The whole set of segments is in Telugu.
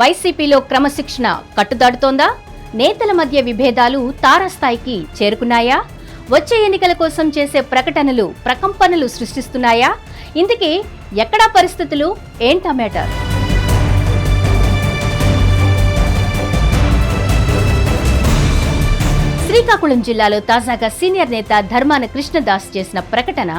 వైసీపీలో క్రమశిక్షణ కట్టుదాడుతోందా నేతల మధ్య విభేదాలు తారస్థాయికి చేరుకున్నాయా? వచ్చే ఎన్నికల కోసం చేసే ప్రకటనలు ప్రకంపనలు సృష్టిస్తున్నాయా? ఇందుకే ఎక్కడా పరిస్థితులు ఏంటా మ్యాటర్? శ్రీకాకుళం జిల్లాలో తాజాగా సీనియర్ నేత ధర్మాన కృష్ణదాస్ చేసిన ప్రకటన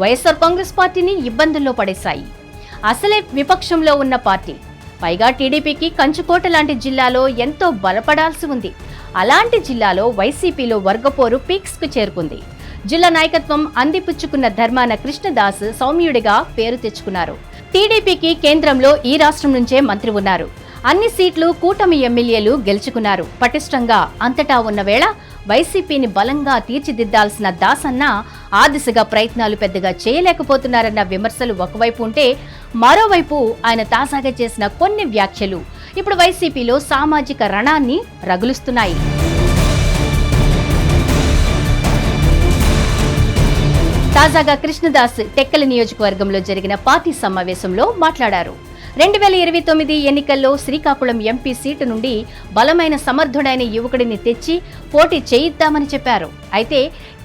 వైఎస్ఆర్ కాంగ్రెస్ పార్టీని ఇబ్బందుల్లో పడేశాయి. అసలే విపక్షంలో ఉన్న పార్టీ. పైగా టీడీపీకి కంచుకోట లాంటి జిల్లాలో ఎంతో బలపడాల్సి ఉంది. అలాంటి జిల్లాలో వైసీపీలో వర్గపోరు పీక్స్కు చేరుకుంది. జిల్లా నాయకత్వం అందిపుచ్చుకున్న ధర్మాన కృష్ణదాస్ సౌమ్యుడిగా పేరు తెచ్చుకున్నారు. టీడీపీకి కేంద్రంలో ఈ రాష్ట్రం నుంచే మంత్రి ఉన్నారు. అన్ని సీట్లు కూటమి ఎమ్మెల్యేలు గెలుచుకున్నారు. పటిష్టంగా అంతటా ఉన్న వేళ వైసీపీని బలంగా తీర్చిదిద్దాల్సిన దాసన్న ఆ దిశగా ప్రయత్నాలు పెద్దగా చేయలేకపోతున్నారన్న విమర్శలు ఒకవైపు ఉంటే మరోవైపు ఆయన తాజాగా చేసిన కొన్ని వ్యాఖ్యలు ఇప్పుడు వైసీపీలో సామాజిక రణాన్ని రగులుస్తున్నాయి. తాజాగా కృష్ణదాస్ టెక్కలి నియోజకవర్గంలో జరిగిన పార్టీ సమావేశంలో మాట్లాడారు. రెండు వేల ఇరవై తొమ్మిది ఎన్నికల్లో శ్రీకాకుళం ఎంపీ సీటు నుండి బలమైన సమర్థుడైన యువకుడిని తెచ్చి పోటీ చేయిద్దామని చెప్పారు. అయితే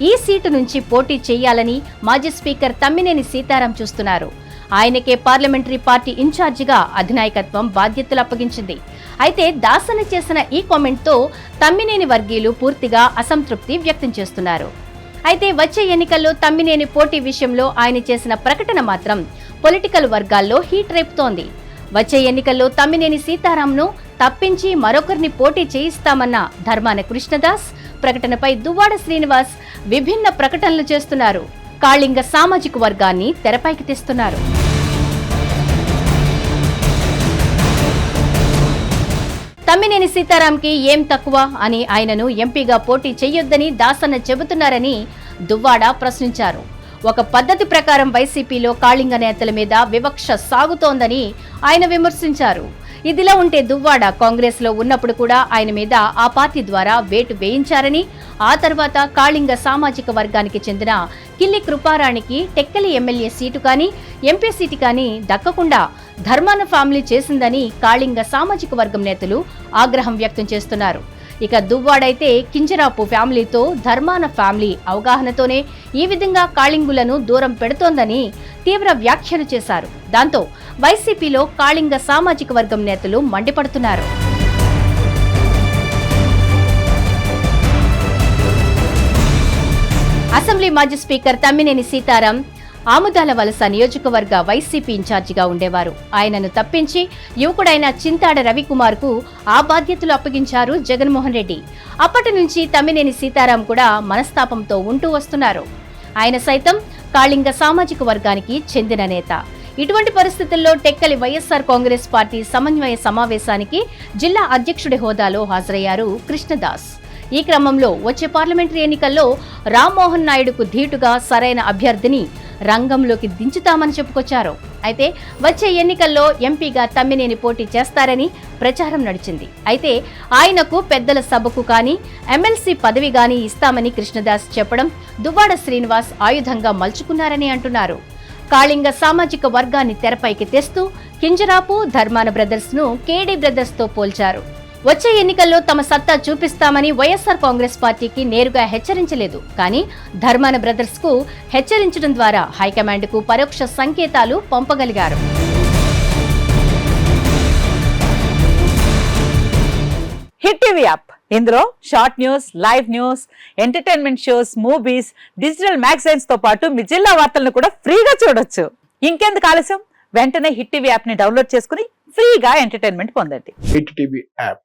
ఈ సీటు నుంచి పోటీ చేయాలని మాజీ స్పీకర్ తమ్మినేని సీతారాం చూస్తున్నారు. ఆయనకే పార్లమెంటరీ పార్టీ ఇన్ఛార్జిగా అధినాయకత్వం బాధ్యతలు అప్పగించింది. అయితే దాసన చేసిన ఈ కామెంట్తో తమ్మినేని వర్గీయులు పూర్తిగా అసంతృప్తి వ్యక్తం చేస్తున్నారు. అయితే వచ్చే ఎన్నికల్లో తమ్మినేని పోటీ విషయంలో ఆయన చేసిన ప్రకటన మాత్రం పొలిటికల్ వర్గాల్లో హీట్ రేపుతోంది. వచ్చే ఎన్నికల్లో తమ్మినేని సీతారాంను తప్పించి మరొకరిని పోటీ చేయిస్తామన్న ధర్మాన కృష్ణదాస్ ప్రకటనపై దువ్వాడ శ్రీనివాస్ విభిన్న ప్రకటనలు చేస్తున్నారు. కాళింగ సామాజిక వర్గాన్ని తెరపైకి తెస్తున్నారు. తమ్మినేని సీతారాంకి ఏం తక్కువ అని ఆయనను ఎంపీగా పోటీ చేయొద్దని దాసన్న చెబుతున్నారని దువ్వాడ ప్రశ్నించారు. ఒక పద్ధతి ప్రకారం వైసీపీలో కాళింగ నేతల మీద వివక్ష సాగుతోందని ఆయన విమర్శించారు. ఇదిలా ఉంటే దువ్వాడ కాంగ్రెస్లో ఉన్నప్పుడు కూడా ఆయన మీద ఆ పార్టీ ద్వారా వేటు వేయించారని ఆ తర్వాత కాళింగ సామాజిక వర్గానికి చెందిన Killi కృపారాణికి Tekkali M L A seat కానీ ఎంపీ సీటు కానీ దక్కకుండా ధర్మాన ఫ్యామిలీ చేసిందని కాళింగ సామాజిక వర్గం నేతలు ఆగ్రహం వ్యక్తం చేస్తున్నారు. ఇక దువ్వాడైతే కింజరాపు ఫ్యామిలీతో ధర్మాన ఫ్యామిలీ అవగాహనతోనే ఈ విధంగా కాళింగులను దూరం పెడుతోందని తీవ్ర వ్యాఖ్యలు చేశారు. దాంతో వైసీపీలో కాళింగ సామాజిక వర్గం నేతలు మండిపడుతున్నారు. అసెంబ్లీ మాజీ స్పీకర్ తమ్మినేని సీతారాం ఆముదాల వలస నియోజకవర్గ వైసీపీ ఇన్ఛార్జిగా ఉండేవారు. ఆయనను తప్పించి యువకుడైన చింతాడ రవికుమార్కు ఆ బాధ్యతలు అప్పగించారు జగన్మోహన్ రెడ్డి. అప్పటి నుంచి తమ్మినేని సీతారాం కూడా మనస్తాపంతో ఉంటూ వస్తున్నారు. ఆయన సైతం కాళింగ సామాజిక వర్గానికి చెందిన నేత. ఇటువంటి పరిస్థితుల్లో టెక్కలి వైఎస్ఆర్ కాంగ్రెస్ పార్టీ సమన్వయ సమావేశానికి జిల్లా అధ్యక్షుడి హోదాలో హాజరయ్యారు కృష్ణదాస్. ఈ క్రమంలో వచ్చే పార్లమెంటరీ ఎన్నికల్లో రామ్మోహన్ నాయుడుకు ధీటుగా సరైన అభ్యర్థిని రంగంలోకి దించుతామని చెప్పుకొచ్చారు. అయితే వచ్చే ఎన్నికల్లో ఎంపీగా తమ్మినేని పోటీ చేస్తారని ప్రచారం నడిచింది. అయితే ఆయనకు పెద్దల సభకు కానీ ఎమ్మెల్సీ పదవి గాని ఇస్తామని కృష్ణదాస్ చెప్పడం దువ్వాడ శ్రీనివాస్ ఆయుధంగా మలుచుకున్నారని అంటున్నారు. కాళింగ సామాజిక వర్గాన్ని తెరపైకి తెస్తూ కింజరాపు ధర్మాన బ్రదర్స్ను కేడీ బ్రదర్స్తో పోల్చారు. వచ్చే ఎన్నికల్లో తమ సత్తా చూపిస్తామని వైఎస్ఆర్ కాంగ్రెస్ పార్టీకి నేరుగా హెచ్చరించలేదు. కానీ ధర్మాన బ్రదర్స్కు హెచ్చరించడం ద్వారా హైకమాండ్కు పరోక్ష సంకేతాలు పంపగలిగారు. Hit TV app. ఇందులో short news live news entertainment shows movies digital మ్యాగజైన్స్తో పాటు మీ జిల్లా వార్తలను కూడా ఫ్రీగా చూడొచ్చు. ఇంకెందుకు ఆలస్యం? వెంటనే హిట్ టీవీ యాప్ని డౌన్లోడ్ చేసుకుని ఫ్రీగా ఎంటర్టైన్మెంట్ పొందండి. Hit TV app.